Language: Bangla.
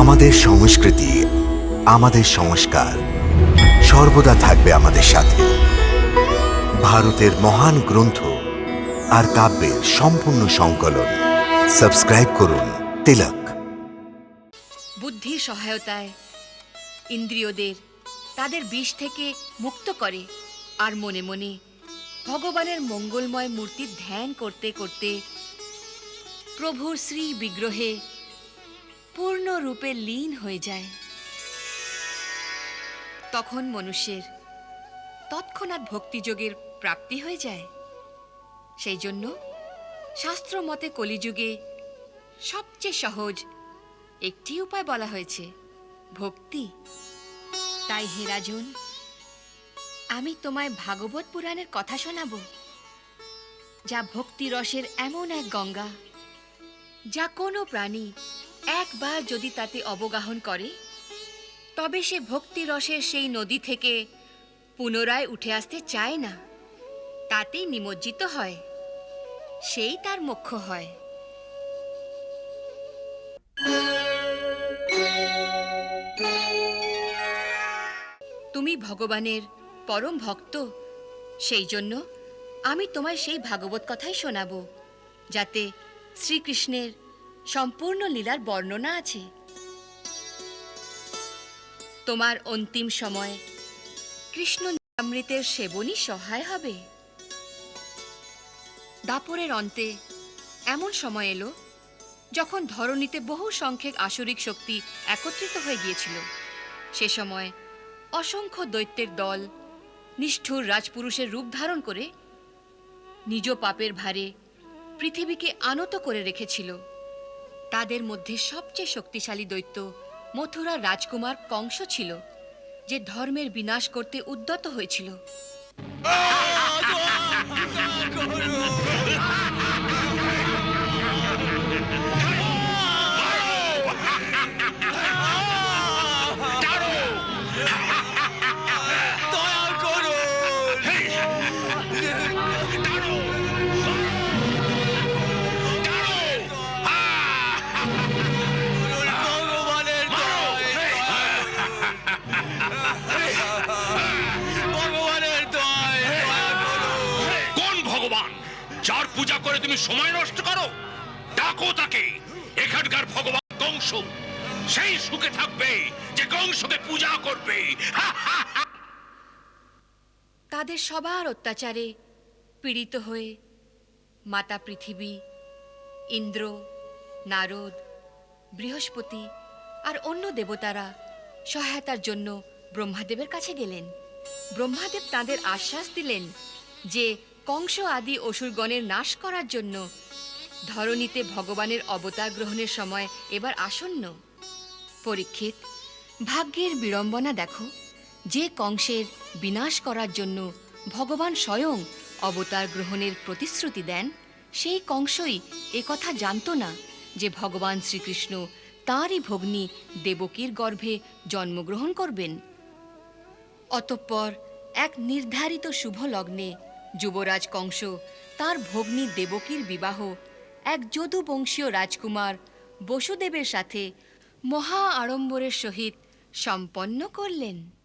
আমাদের সংস্কৃতি, আমাদের সংস্কার সর্বদা থাকবে আমাদের সাথে। ভারতের মহান গ্রন্থ আর কাব্যের সম্পূর্ণ সংকলন। সাবস্ক্রাইব করুন তিলক। বুদ্ধি সহায়তায় ইন্দ্রিয়দের তাদের বিষ থেকে মুক্ত করে আর মনে মনে ভগবানের মঙ্গলময় মূর্তির ধ্যান করতে করতে প্রভুর শ্রী বিগ্রহে পূর্ণরূপে লীন হয়ে যায়। তখন মনুষ্যের তৎক্ষণাৎ ভক্তিযোগের প্রাপ্তি হয়ে যায়। সেই জন্য শাস্ত্র মতে কলিযুগে সবচেয়ে সহজ একটি উপায় বলা হয়েছে, ভক্তি। তাই হে রাজন, আমি তোমায় ভাগবত পুরাণের কথা শোনাবো, যা ভক্তি রসের এমন এক গঙ্গা, যা কোনো প্রাণী একবার যদি তাতে অবগাহন করে, তবে সে ভক্তি রসের সেই নদী থেকে পুনরায় উঠে আসতে চায় না। তাতেই নিমজ্জিত হয়। সেই তার মোক্ষ হয়। তুমি ভগবানের পরম ভক্ত, সেই জন্য আমি তোমায় সেই ভাগবত কথাই শোনাব, যাতে শ্রীকৃষ্ণের সম্পূর্ণ লীলার বর্ণনা আছে। তোমার অন্তিম সময় কৃষ্ণ অমৃতের সেবনই সহায় হবে। দাপরের অন্তে এমন সময় এলো যখন ধরণীতে বহু সংখ্যক আসরিক শক্তি একত্রিত হয়ে গিয়েছিল। সে সময় অসংখ্য দৈত্যের দল নিষ্ঠুর রাজপুরুষের রূপ ধারণ করে নিজ পাপের ভারে পৃথিবীকে আনত করে রেখেছিল। তাদের মধ্যে সবচেয়ে শক্তিশালী দৈত্য মথুরার রাজকুমার কংস ছিল, যে ধর্মের বিনাশ করতে উদ্যত হয়েছিল। পূজা করে তুমি সময় নষ্ট করো? ডাকো তাকে। এখানকার ভগবান কংস। সেই সুখে থাকবে যে কংসকে পূজা করবে। তাদের সবার অত্যাচারে পীড়িত হয়ে মাতা পৃথিবী, ইন্দ্র, নারদ, বৃহস্পতি আর অন্য দেবতারা সহায়তার জন্য ব্রহ্মাদেবের কাছে গেলেন। ব্রহ্মাদেব তাদের আশ্বাস দিলেন যে কংস আদি অসুরগণের নাশ করার জন্য। ধরণীতে ভগবানের অবতার গ্রহণের সময় এবার আসন্ন। পরীক্ষিত, ভাগ্যের বিড়ম্বনা দেখো। যে কংসের বিনাশ করার জন্য ভগবান স্বয়ং অবতার গ্রহণের প্রতিশ্রুতি দেন, সেই কংসই একথা জানত না যে ভগবান শ্রীকৃষ্ণ তাঁরই ভগ্নী দেবকীর গর্ভে জন্মগ্রহণ করবেন। অতঃপর এক নির্ধারিত শুভ লগ্নে যুবরাজ কংস, তার ভগ্নী দেবকীর বিবাহ, এক যদুবংশীয় রাজকুমার বসুদেবের সাথে মহা আড়ম্বরের সহিত সম্পন্ন করলেন।